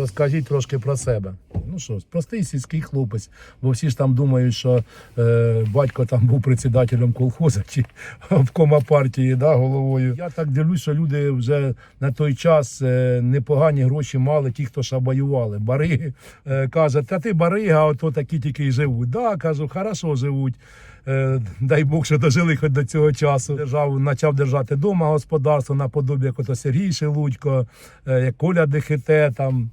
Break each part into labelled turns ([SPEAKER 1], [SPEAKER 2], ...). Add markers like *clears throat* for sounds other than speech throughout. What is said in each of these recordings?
[SPEAKER 1] Розкажіть трошки про себе. Ну що, простий сільський хлопець, бо всі ж там думають, що е, батько там був председателем колхоза чи обкома партії, да, головою. Я так дивлюсь, що люди вже на той час е, непогані гроші мали, ті, хто шабаювали. Бариги е, каже, та ти барига, ото такі тільки й живуть. Да, кажу, хорошо живуть. Е, дай Бог, що дожили хоч до цього часу. Держав, почав держати дома господарство наподобі, як ото Сергій Шелудько, е, як Коля Дехете, там.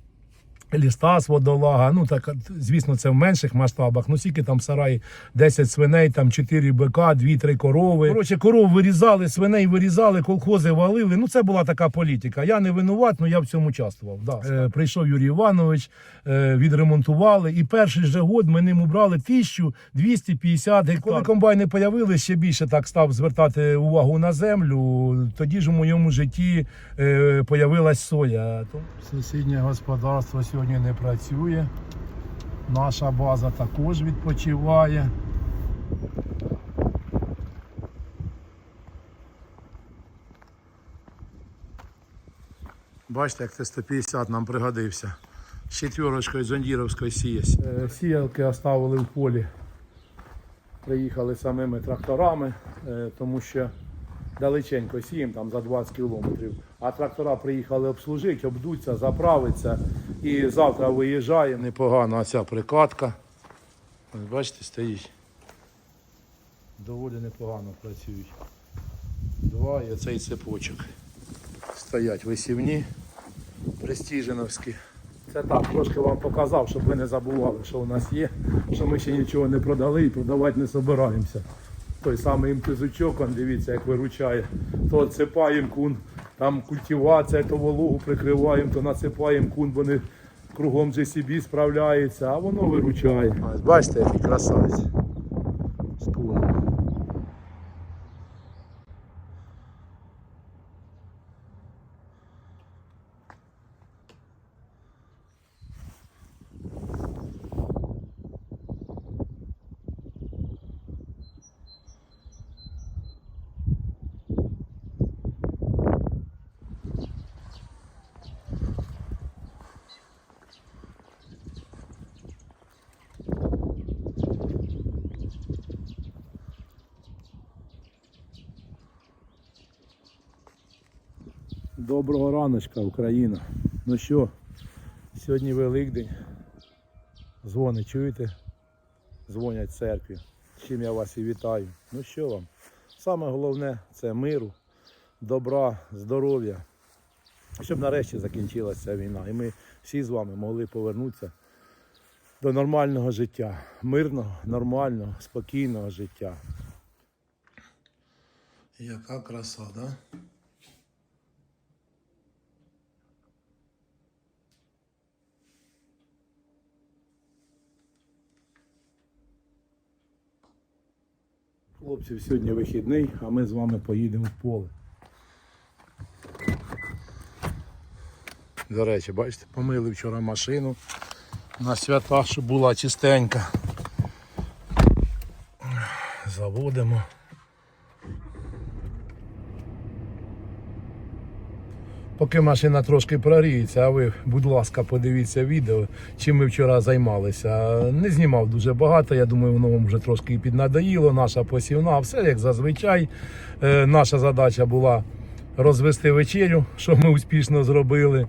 [SPEAKER 1] Лістас, водолага, ну так, звісно, це в менших масштабах. Ну скільки там в сараї 10 свиней, там 4 бика, 2-3 корови. Коротше, коров вирізали, свиней вирізали, колхози валили. Ну це була така політика. Я не винуват, але я в цьому участвував. Да. Е, прийшов Юрій Іванович, е, відремонтували. І перший же год ми ним убрали 1250 гектар. Коли комбайни появилися, ще більше так став звертати увагу на землю. Тоді ж у моєму житті е, появилась соя. Сусіднє господарство сьогодні не працює. Наша база також відпочиває. Бачите, як Т-150 нам пригодився. З четверочкою зондіровської сіясь. Сіялки оставили в полі. Приїхали самими тракторами, е, тому що далеченько сіємо там за 20 кілометрів. А трактора приїхали обслужити, обдуться, заправиться. І завтра виїжджаємо. Непогана ця прикатка. Ось бачите, стоїть. Доволі непогано працюють. Два і оцей цепочок. Стоять висівні, престіженовські. Це так, трошки вам показав, щоб ви не забували, що у нас є, що ми ще нічого не продали і продавати не збираємося. Той самий імтизучок, он, дивіться, як виручає. То отсипаємо кун, там культивація, то вологу прикриваємо, то насипаємо кун, вони кругом JCB справляються, а воно виручає. Бачите, який красавець. З куном. Доброго раночка, Україна. Ну що, сьогодні Великдень. Дзвони, чуєте? Дзвонять церкві. Чим я вас і вітаю. Ну що вам? Саме головне це миру, добра, здоров'я. Щоб нарешті закінчилася війна. І ми всі з вами могли повернутися до нормального життя. Мирного, нормального, спокійного життя. Яка краса, так? Да? Хлопців сьогодні вихідний, а ми з вами поїдемо в поле. До речі, бачите, помили вчора машину на свята, щоб була чистенька. Заводимо. Поки машина трошки прогріється, а ви, будь ласка, подивіться відео, чим ми вчора займалися. Не знімав дуже багато, я думаю, воно вам вже трошки і піднадоїло. Наша посівна, все як зазвичай. Е, наша задача була розвести вечерю, що ми успішно зробили.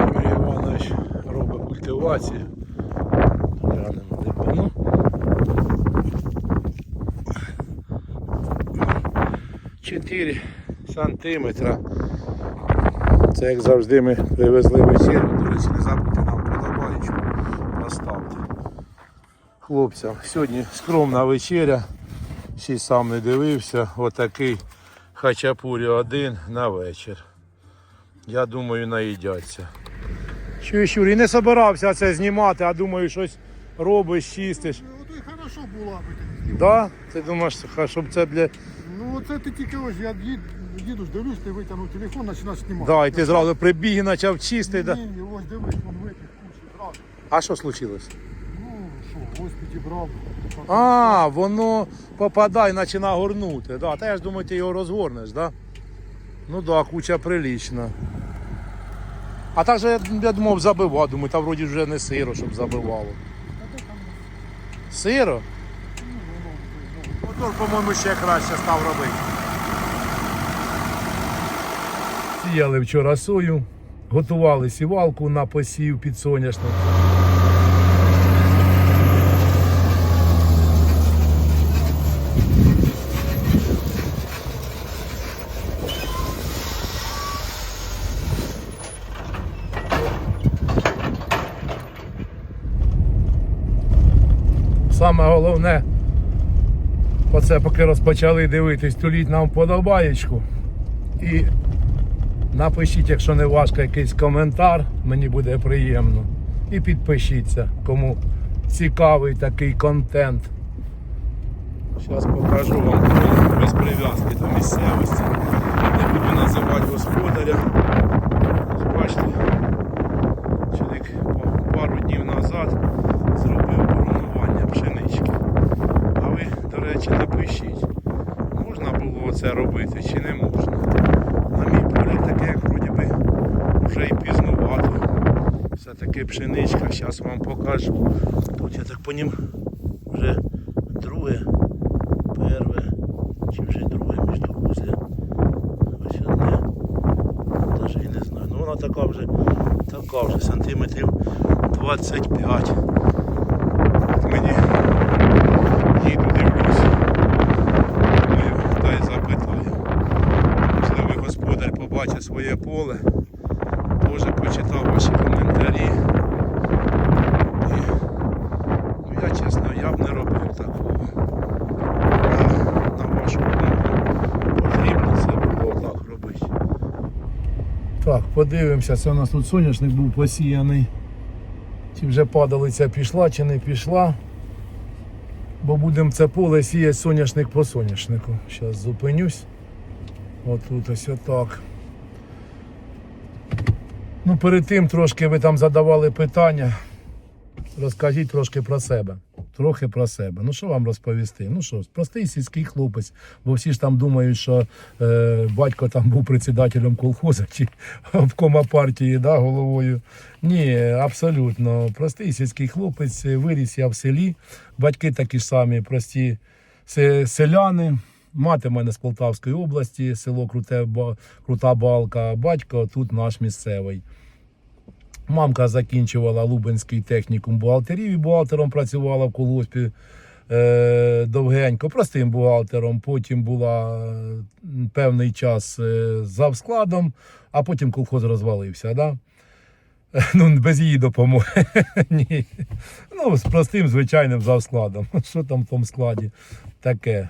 [SPEAKER 1] Юрій Іванович робить культивацію. 4 сантиметра. Це як завжди ми привезли вечір. До речі, не забудьте нам подобаючку поставити. Хлопцям, сьогодні скромна вечеря, ще сам не дивився, отакий хачапурі один на вечір. Я думаю, наїдяться. Чую, і не збирався це знімати, а думаю, щось робиш, чистиш.
[SPEAKER 2] Ну, то й хорошо було би.
[SPEAKER 1] Да? Ти думаєш, щоб це для...
[SPEAKER 2] Ну це ти тільки ось я їд, їду, ж дивлюсь, ти витягнув телефон, починаєш знімати.
[SPEAKER 1] Да, і ти зразу прибіг почав чистити. Да?
[SPEAKER 2] Ні, ні, ось дивись, він витяг кучу зразу.
[SPEAKER 1] А що случилось?
[SPEAKER 2] Ну що, ось підібрав.
[SPEAKER 1] А, воно попадає, починає горнути. Да. Та я ж думаю, ти його розгорнеш, да? Ну да, куча прилична. А так же я, я думав забивав, думаю, та вроді вже не сиро, щоб забивало. Сиро? Мотор, по-моєму, ще краще став робити. Сіяли вчора сою, готували сівалку на посів під соняшник. Саме головне, оце поки розпочали дивитись, туліть нам вподобаєчку. І напишіть, якщо не важко, якийсь коментар, мені буде приємно. І підпишіться, кому цікавий такий контент. Зараз покажу вам без прив'язки до місцевості. Не буду називати господаря. Бачите, чоловік па- пару днів назад зробив коронування пшенички. А ви, до речі, напишіть, можна було це робити чи не можна. На мій погляд, таке, вроді би, вже і пізнувато. Все-таки пшеничка, зараз вам покажу. Тут я так по ним вже друге, перше, чи вже друге між возле. Ось одне. Навіть і не знаю. Ну вона така вже, така вже сантиметрів 25. От мені їду дивлюсь. Думаю, дай запитаю. Можливо, господар побачить своє поле. Теж почитав ваші коментарі. І, ну я чесно, я б не робив такого. На вашу думку потрібно це було так робити. Так, подивимося, це у нас тут соняшник був посіяний. Чи вже падалиця пішла, чи не пішла. Бо будемо це поле сіяти соняшник по соняшнику. Зараз зупинюсь. Отут ось отак. Ну, перед тим трошки ви там задавали питання. Розкажіть трошки про себе. Трохи про себе. Ну що вам розповісти? Ну що, простий сільський хлопець, бо всі ж там думають, що е, батько там був председателем колхоза чи обкома партії, да, головою. Ні, абсолютно. Простий сільський хлопець, виріс я в селі. Батьки такі ж самі, прості селяни. Мати в мене з Полтавської області, село Круте, Крута Балка, батько тут наш місцевий. Мамка закінчувала Лубенський технікум бухгалтерів і бухгалтером працювала в колгоспі е, довгенько, простим бухгалтером. Потім була е, певний час е, завскладом, а потім колхоз розвалився. Да? *laughs* Ну, без її допомоги. *laughs* Ні. Ну, з простим звичайним завскладом. *laughs* Що там в тому складі таке?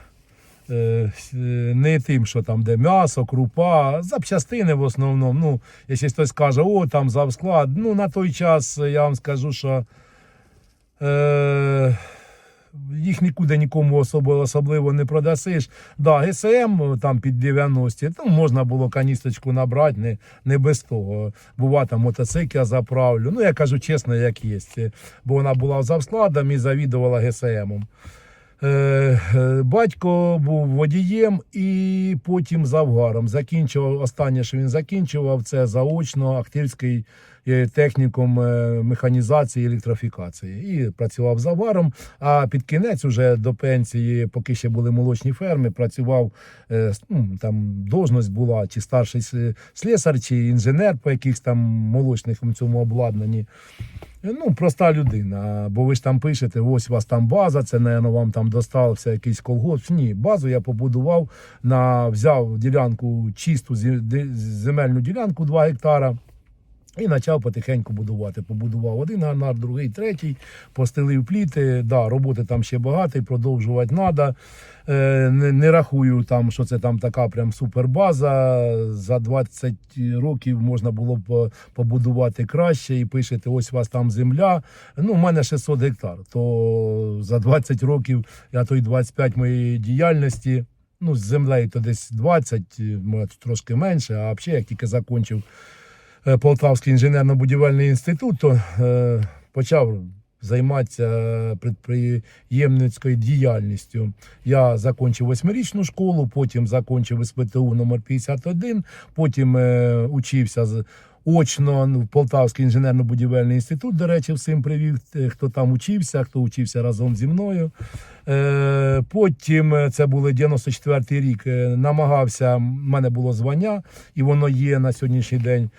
[SPEAKER 1] Е, е, Не тим, що там де м'ясо, крупа, запчастини в основному. Ну, якщо хтось каже, о, там завсклад, ну на той час я вам скажу, що е, їх нікуди нікому особливо, не продасиш. Да, ГСМ там під 90, ну, можна було каністочку набрати, не, не без того. Бува там мотоцикл я заправлю. Ну, я кажу чесно, як є. Бо вона була завскладом і завідувала ГСМом. Е, е, Батько був водієм і потім завгаром. Закінчував останнє, що він закінчував, це заочно Ахтирський е, технікум механізації і електрифікації. І працював завгаром. А під кінець, уже до пенсії, поки ще були молочні ферми, працював ну, там должність була чи старший слесар, чи інженер по якихось там молочних цьому обладнанні. Ну, проста людина. Бо ви ж там пишете, ось у вас там база, це, напевно, вам там достався якийсь колгосп. Ні, базу я побудував, на, взяв ділянку, чисту земельну ділянку 2 гектара. І почав потихеньку будувати. Побудував один ганар, другий, третій, постелив пліти. Да, роботи там ще багато, продовжувати треба. Не, не рахую там, що це там така прям супербаза. За 20 років можна було б е, побудувати краще і пишете, ось у вас там земля. Ну, у мене 600 гектар. То за 20 років, а то й 25 моєї діяльності. Ну, з землею то десь 20, може, трошки менше, а взагалі, як тільки закінчив Полтавський інженерно-будівельний інститут, то е, почав займатися підприємницькою діяльністю. Я закінчив восьмирічну школу, потім закінчив СПТУ номер 51, потім е, учився з. Очно в Полтавський інженерно-будівельний інститут, до речі, всім привів, е, хто там учився, хто учився разом зі мною. Е, потім е, це був 94-й рік. е, намагався, в мене було звання, і воно є на сьогоднішній день.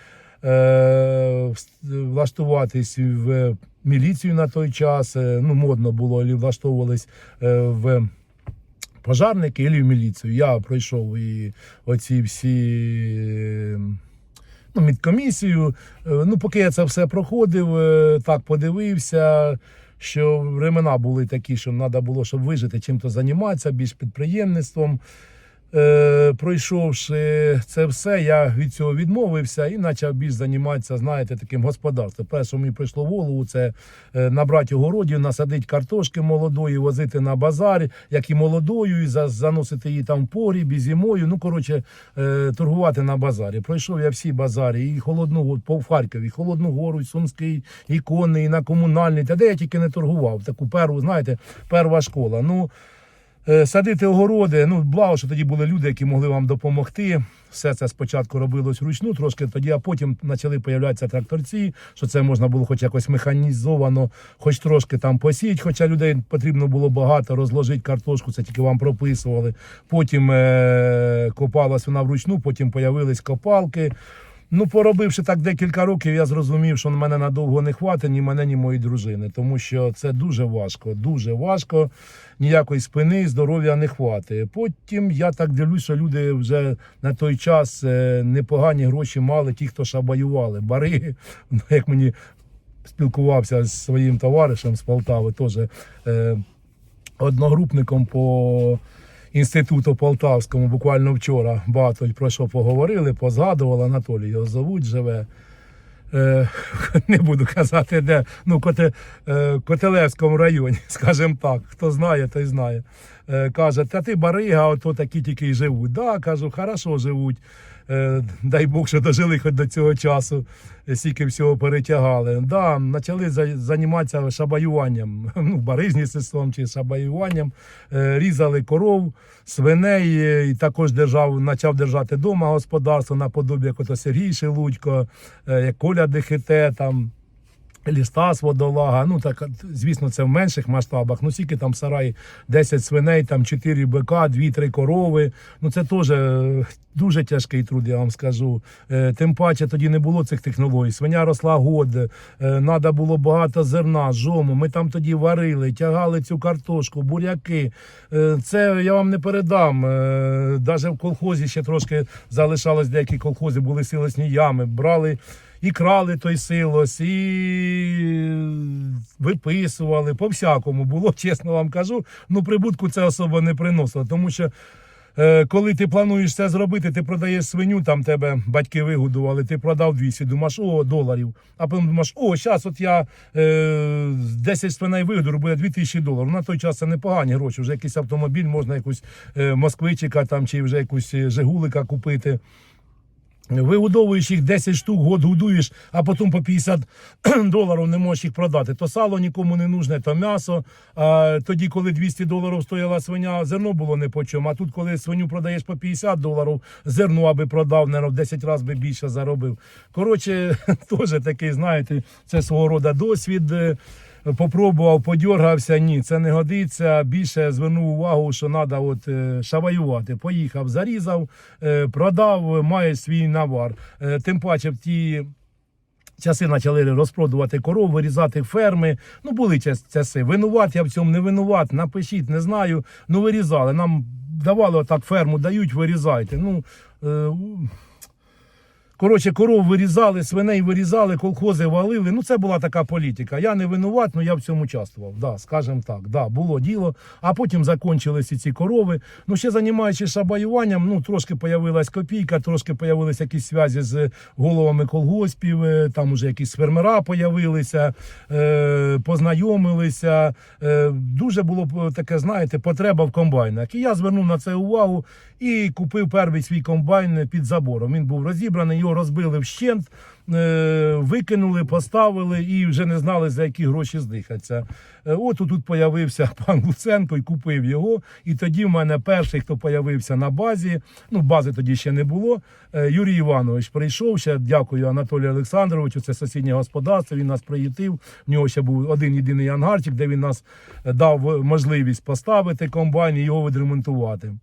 [SPEAKER 1] Е, влаштуватись в міліцію на той час. е, Ну, модно було, і влаштовувались е, в пожарники і в міліцію. Я пройшов і оці всі. Ну, медкомісію. Ну, поки я це все проходив, так подивився, що времена були такі, що треба було, щоб вижити, чим-то займатися, більш підприємництвом. Е, пройшовши це все, я від цього відмовився і почав більш займатися, знаєте, таким господарством. Перше, мені прийшло в голову, це е, набрати огородів, насадити картошки молодої, возити на базар, як і молодою, і заносити її там в погріб, і зимою. Ну, коротше, е, торгувати на базарі. Пройшов я всі базарі, і Холодну по Харкові, Холодну Гору, і Сумський, і і на комунальний. Та де я тільки не торгував. Таку перву, знаєте, перша школа. Ну, Садити огороди, ну благо, що тоді були люди, які могли вам допомогти. Все це спочатку робилось вручну, трошки тоді, а потім почали появлятися тракторці, що це можна було хоч якось механізовано, хоч трошки там посіяти, хоча людей потрібно було багато розложити картошку, це тільки вам прописували. Потім е- копалась вона вручну, потім появились копалки. Ну, поробивши так декілька років, я зрозумів, що мене надовго не хватить ні мене, ні моєї дружини, тому що це дуже важко, дуже важко. Ніякої спини, здоров'я не хватить. Потім я так дивлюсь, що люди вже на той час е, непогані гроші мали, ті, хто шабаювали. Бариги, Ну, як мені спілкувався з своїм товаришем з Полтави, теж е, одногрупником по інституту Полтавському, буквально вчора багато про що поговорили, позгадували. Анатолій його зовуть, живе. Е, *laughs* не буду казати, де ну, Коте, е, Котелевському районі, *laughs* скажімо так. Хто знає, той знає. Е, каже, та ти барига, ото такі тільки й живуть. Да, кажу, хорошо живуть. Е, дай Бог, що дожили хоч до цього часу, стільки всього перетягали. Да, почали за- займатися шабаюванням, *laughs* ну, барижництвом чи шабаюванням. Е, різали коров, свиней, е, і також держав, почав держати вдома господарство наподобі, як ото Сергій Шелудько, як Коля Дехете, там. Лістас водолага, ну так звісно, це в менших масштабах. Ну скільки там в сараї 10 свиней, там 4 бика, 2-3 корови. Ну це теж е, дуже тяжкий труд, я вам скажу. Е, Тим паче тоді не було цих технологій. Свиня росла год, треба було багато зерна, жому. Ми там тоді варили, тягали цю картошку, буряки. Е, Це я вам не передам. Навіть в колхозі ще трошки залишалось деякі колхози, були силосні ями, брали і крали той силос, і виписували. По всякому було, *laughs* чесно вам кажу. Ну, прибутку це особо не приносило, тому що. е, Коли ти плануєш це зробити, ти продаєш свиню, там тебе батьки вигодували, ти продав 200, думаєш, о, доларів. А потім думаєш, о, зараз от я е, 10 свиней вигоду, буде 2000 доларів. На той час це непогані гроші. Вже якийсь автомобіль, можна якусь е, москвичика там, чи вже якусь е, жигулика купити. Вигодовуєш їх 10 штук, год годуєш, а потім по 50 *clears throat* доларів не можеш їх продати. То сало нікому не нужне, то м'ясо. А тоді, коли 200 доларів стояла свиня, зерно було не по чому. А тут, коли свиню продаєш по 50 доларів, зерно аби продав, не в 10 разів би більше заробив. Коротше, *laughs* теж такий, знаєте, це свого роду досвід. Попробував, подьоргався. Ні, це не годиться. Більше звернув увагу, що треба от е, шаваювати. Поїхав, зарізав, е, продав, має свій навар. Е, Тим паче в ті. Часи почали розпродувати коров, вирізати ферми. Ну, були часи. Винуват, я в цьому не винуват. Напишіть, не знаю. Ну, вирізали. Нам давали отак ферму, дають, вирізайте. Ну, е, Коротше, коров вирізали, свиней вирізали, колхози валили. Ну, це була така політика. Я не винуват, але я в цьому участвував. Да, скажімо так, да, було діло. А потім закончилися ці корови. Ну, ще займаючись шабаюванням, ну, трошки появилась копійка, трошки появилися якісь зв'язі з головами колгоспів, е, там уже якісь фермера появилися, е, познайомилися. Е, дуже було таке, знаєте, потреба в комбайнах. І я звернув на це увагу і купив перший свій комбайн під забором. Він був розібраний, його розбили вщент, е, викинули, поставили і вже не знали, за які гроші здихаться. Е, От тут появився *laughs* пан Луценко і купив його. І тоді в мене перший, хто появився на базі, ну бази тоді ще не було. е, Юрій Іванович прийшов ще. Дякую Анатолію Олександровичу. Це сусіднє господарство. Він нас приїтив. В нього ще був один єдиний ангарчик, де він нас дав можливість поставити комбайн і його відремонтувати.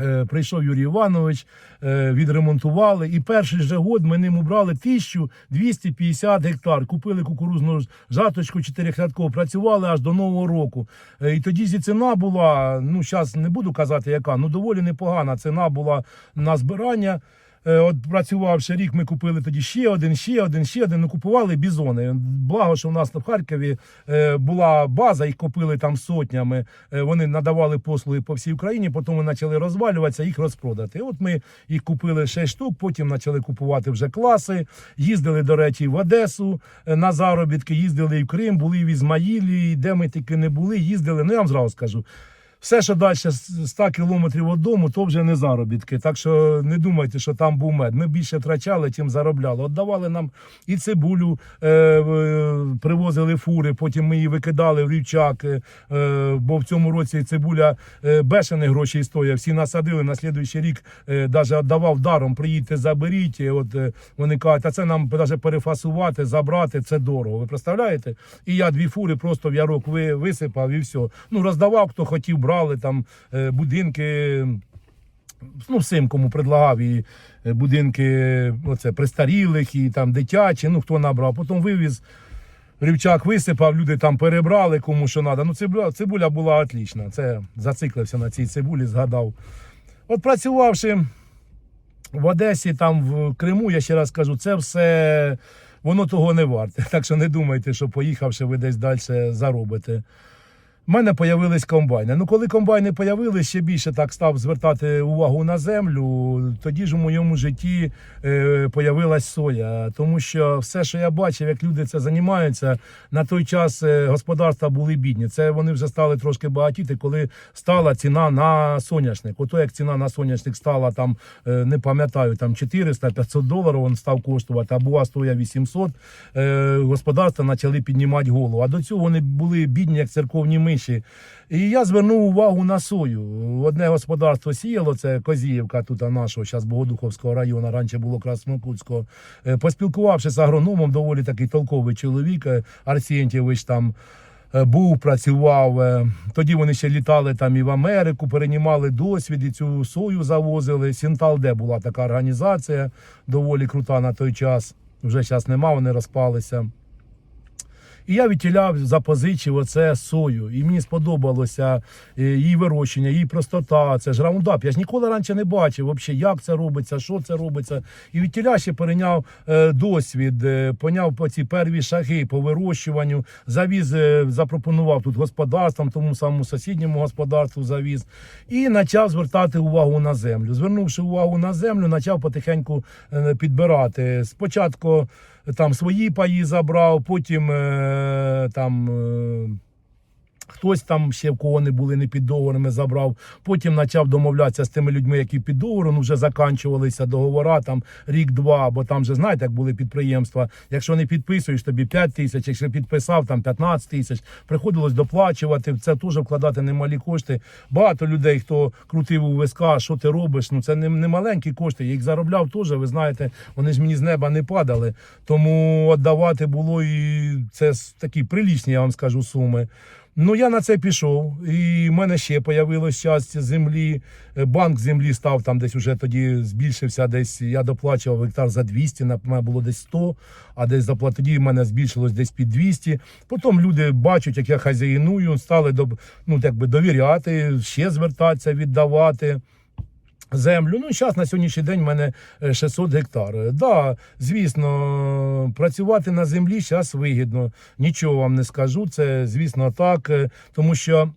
[SPEAKER 1] Е, Прийшов Юрій Іванович, е, відремонтували, і перший же год ми ним убрали 1250 гектар. Купили кукурузну жаточку чотирихрядкову, працювали аж до Нового року. Е, І тоді зі ціна була, ну зараз не буду казати яка, ну доволі непогана ціна була на збирання. Е, От працювавши рік, ми купили тоді ще один, ще один, ще один. Ну купували бізони. Благо, що в нас в Харкові е, була база, їх купили там сотнями. Е, Вони надавали послуги по всій Україні. Потім вони почали розвалюватися, їх розпродати. От ми їх купили 6 штук. Потім почали купувати вже класи. Їздили, до речі, в Одесу на заробітки. Їздили і в Крим, були в Ізмаїлі, де ми тільки не були. Їздили. Ну я вам зразу скажу. Все, що далі 100 кілометрів від дому, то вже не заробітки. Так що не думайте, що там був мед. Ми більше втрачали, чим заробляли. Отдавали нам і цибулю, е, е, привозили фури, потім ми її викидали в рівчак. Е, е, бо в цьому році цибуля е, бешені гроші стоїть. Всі насадили на слідуючий рік, е, віддавав даром. Приїдьте, заберіть. От е, вони кажуть, а це нам навіть перефасувати, забрати. Це дорого. Ви представляєте? І я дві фури просто в ярок ви, висипав і все. Ну роздавав, хто хотів, брали там е, будинки. Ну, всім, кому предлагав, і е, будинки оце, престарілих, і там дитячі, ну хто набрав. Потім вивіз, рівчак висипав, люди там перебрали, кому що треба. Ну, цибуля, цибуля була отлічна. Це зациклився на цій цибулі, згадав. От працювавши в Одесі, там в Криму, я ще раз кажу, це все воно того не варте. *laughs* Так що не думайте, що поїхавши, ви десь далі заробите. У мене появились комбайни. Ну, коли комбайни появились, ще більше так став звертати увагу на землю. Тоді ж у моєму житті е, появилась соя. Тому що все, що я бачив, як люди це займаються, на той час е, господарства були бідні. Це вони вже стали трошки багатіти, коли стала ціна на соняшник. Ото як ціна на соняшник стала там, е, не пам'ятаю, там 400-500 доларів він став коштувати, а була стоя 800, е, господарства почали піднімати голову. А до цього вони були бідні, як церковні миші. І я звернув увагу на сою. Одне господарство сіяло, це Козіївка, тут нашого, зараз Богодуховського району, раніше було Краснокутського. Е, Поспілкувавшись з агрономом, доволі такий толковий чоловік, е, там. е, Був, працював. Тоді вони ще літали там і в Америку, переймали досвід, і цю сою завозили. Сінталде була така організація, доволі крута на той час. Вже зараз нема, вони розпалися. І я відтіляв, запозичив оце сою. І мені сподобалося е, її вирощення, її простота. Це ж раундап. Я ж ніколи раніше не бачив, взагалі, як це робиться, що це робиться. І відтіля ще перейняв е, досвід, е, поняв по ці перві шаги по вирощуванню, завіз, запропонував тут господарствам, тому самому сусідньому господарству завіз. І почав звертати увагу на землю. Звернувши увагу на землю, почав потихеньку підбирати. Спочатку там свої паї забрав, потім е, там. Хтось там ще в кого не були не під договорами, забрав. Потім почав домовлятися з тими людьми, які під договором ну, вже заканчувалися договора там рік-два. Бо там же знаєте, як були підприємства. Якщо не підписуєш, тобі 5 тисяч, якщо підписав там 15 тисяч, приходилось доплачувати. В це теж вкладати немалі кошти. Багато людей, хто крутив у виска, що ти робиш. Ну це не, не маленькі кошти. Я їх заробляв теж. Ви знаєте, вони ж мені з неба не падали. Тому віддавати було і це такі прилічні, я вам скажу, суми. Ну, я на це пішов, і в мене ще появилось щастя землі. Е, Банк землі став там десь уже тоді збільшився. Десь я доплачував гектар за 200, на мене було десь 100, а десь заплат тоді в мене збільшилось десь під 200. Потім люди бачать, як я хазяїную, стали ну, так би довіряти, ще звертатися, віддавати. Землю. Ну, зараз на сьогоднішній день в мене е, 600 гектар. Е, Да, звісно, працювати на землі зараз вигідно. Нічого вам не скажу. Це, звісно, так. е, Тому що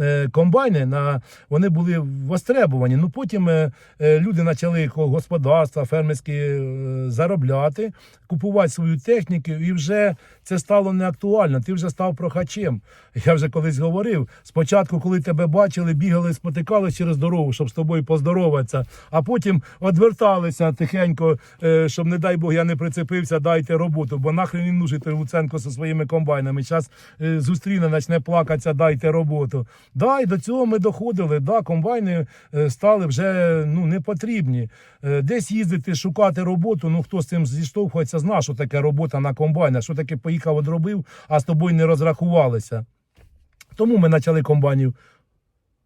[SPEAKER 1] е, комбайни, на, вони були востребовані. Ну потім е, е, люди почали господарства, фермерські е, заробляти, купувати свою техніку, і вже це стало не актуально. Ти вже став прохачем. Я вже колись говорив. Спочатку, коли тебе бачили, бігали, спотикали через дорогу, щоб з тобою поздороватися, а потім відверталися тихенько, е, щоб, не дай Бог, я не прицепився, дайте роботу, бо нахрен він нужен той Луценко зі своїми комбайнами. Зараз зустріне, почне плакатися, дайте роботу. Да, і до цього ми доходили. Да, комбайни е, стали вже ну, не потрібні. Е, Десь їздити, шукати роботу. Ну хто з цим зіштовхується, зна, що таке робота на комбайнах, що таке поїхав, одробив, а з тобою не розрахувалися. Тому ми почали комбайнів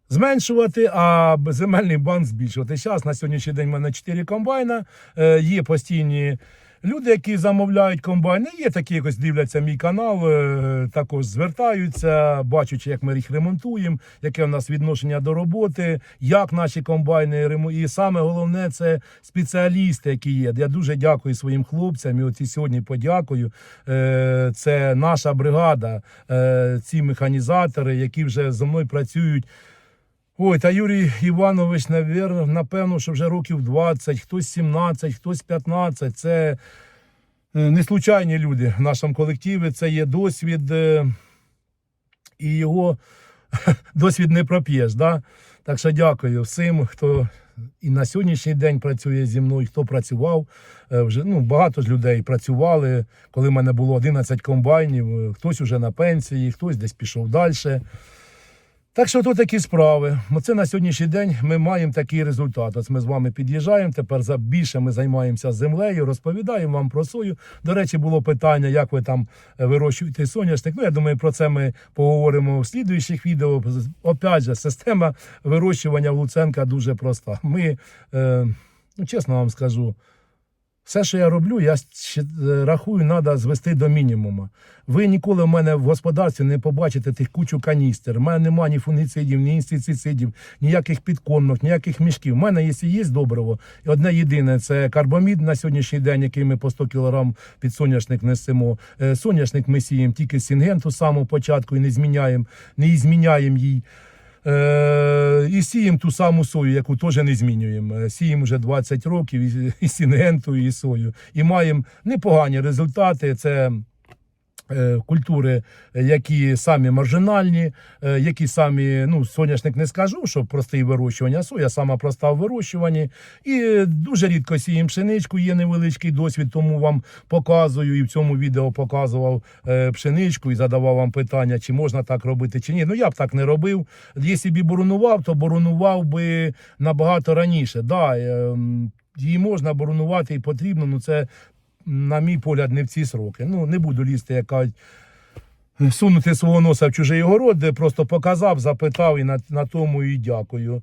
[SPEAKER 1] зменшувати, а земельний банк збільшувати. Зараз на сьогоднішній день в мене 4 комбайна, е, є постійні. Люди, які замовляють комбайни, є такі, якось дивляться мій канал, е, також звертаються, бачачи, як ми їх ремонтуємо, яке в нас відношення до роботи, як наші комбайни рему- І саме головне це спеціалісти, які є. Я дуже дякую своїм хлопцям. І от сьогодні подякую. Е, Це наша бригада, е, ці механізатори, які вже зі мною працюють. Ой, та Юрій Іванович, напевно, що вже років 20, хтось 17, хтось 15. Це е, не случайні люди в нашому колективі. Це є досвід, е, і його *laughs* досвід не проп'єш. Да? Так що дякую всім, хто і на сьогоднішній день працює зі мною, хто працював. Е, Вже ну, багато ж людей працювали, коли в мене було 11 комбайнів. Хтось уже на пенсії, хтось десь пішов далі. Так що то такі справи. Оце на сьогоднішній день ми маємо такий результат. Ось ми з вами під'їжджаємо. Тепер за більше ми займаємося землею, розповідаємо вам про сою. До речі, було питання, як ви там е, вирощуєте соняшник. Ну, я думаю, про це ми поговоримо в слідуючих відео. Опять же, система вирощування в Луценка дуже проста. Ми, е, ну, чесно вам скажу, все, що я роблю, я е, рахую, треба звести до мінімуму. Ви ніколи в мене в господарстві не побачите тих кучу каністр. У мене немає ні фунгіцидів, ні інсектицидів, ніяких підкормок, ніяких мішків. У мене, якщо є добриво, і одне єдине це карбамід на сьогоднішній день, який ми по 100 кг під соняшник несемо. Е, Соняшник ми сіємо тільки сінгенту самого початку і не зміняємо, не зміняємо їй. Е, і сіємо ту саму сою, яку теж не змінюємо. Е, Сіємо вже 20 років і, сінгенту, і сою. І маємо непогані результати. Це культури, е, які самі маржинальні, е, які самі, ну, соняшник не скажу, що простий вирощування, соя сама проста в вирощуванні. І дуже рідко сіємо пшеничку, є невеличкий досвід, тому вам показую і в цьому відео показував е, пшеничку і задавав вам питання, чи можна так робити, чи ні. Ну я б так не робив. Якщо б і боронував, то боронував би набагато раніше. Да, е, її можна боронувати і потрібно, ну це на мій погляд, не в ці сроки. Ну, не буду лізти, як кажуть, сунути свого носа в чужий город, просто показав, запитав і на, на тому і дякую.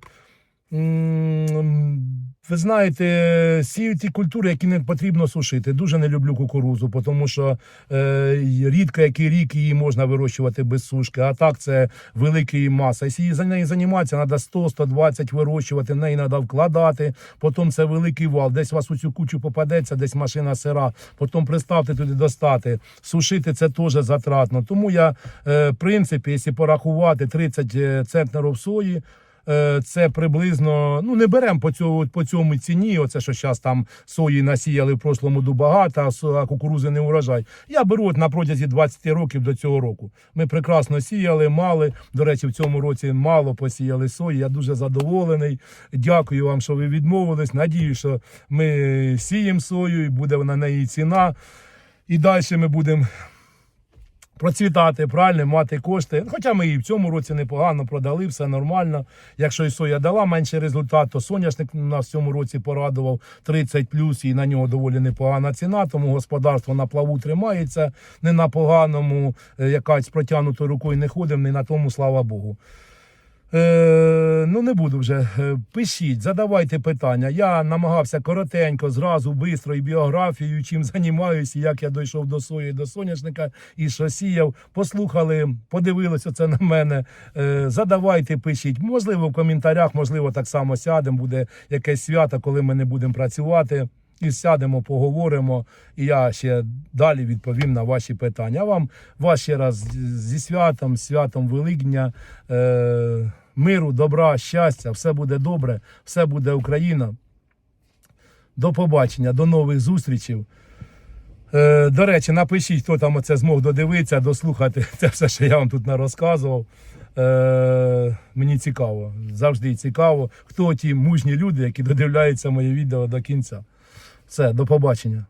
[SPEAKER 1] Ви знаєте, сіють ті культури, які не потрібно сушити. Дуже не люблю кукурузу, тому що е, рідко який рік її можна вирощувати без сушки. А так це велика її маса. Якщо за неї займатися, треба 100-120 вирощувати, в неї треба вкладати. Потім це великий вал. Десь у вас у цю кучу попадеться, десь машина сира. Потім приставте туди достати. Сушити це теж затратно. Тому я, е, в принципі, якщо порахувати 30 центнерів сої. Е, Це приблизно, ну не беремо по цьому, по цьому ціні. Оце що зараз там сої насіяли в прошлому году багато, а со- а кукурузи не урожай. Я беру от на протязі 20 років до цього року. Ми прекрасно сіяли, мали. До речі, в цьому році мало посіяли сої. Я дуже задоволений. Дякую вам, що ви відмовились. Надію, що ми сіємо сою і буде на неї ціна. І далі ми будемо процвітати, правильно, мати кошти. Хоча ми і в цьому році непогано продали, все нормально. Якщо і соя дала менший результат, то соняшник нас в цьому році порадував 30 плюс, і на нього доволі непогана ціна. Тому господарство на плаву тримається не на поганому, е, якась протягнутою рукою не ходимо, не на тому, слава Богу. Е, ну не буду вже. Е, Пишіть, задавайте питання. Я намагався коротенько, зразу, швидко і біографію, чим займаюся, як я дійшов до сої, до соняшника і що сіяв. Послухали, подивилися це на мене. Е, задавайте, пишіть. Можливо, в коментарях, можливо, так само сядемо, буде якесь свято, коли ми не будемо працювати. І сядемо, поговоримо, і я ще далі відповім на ваші питання. Вам вас ще раз зі святом, святом Великдня, е, миру, добра, щастя, все буде добре, все буде Україна. До побачення, до нових зустрічей. Е, до речі, напишіть, хто там оце змог додивитися, дослухати *laughs* це все, що я вам тут не розказував. Е, мені цікаво, завжди цікаво, хто ті мужні люди, які додивляються моє відео до кінця. Все, до побачення.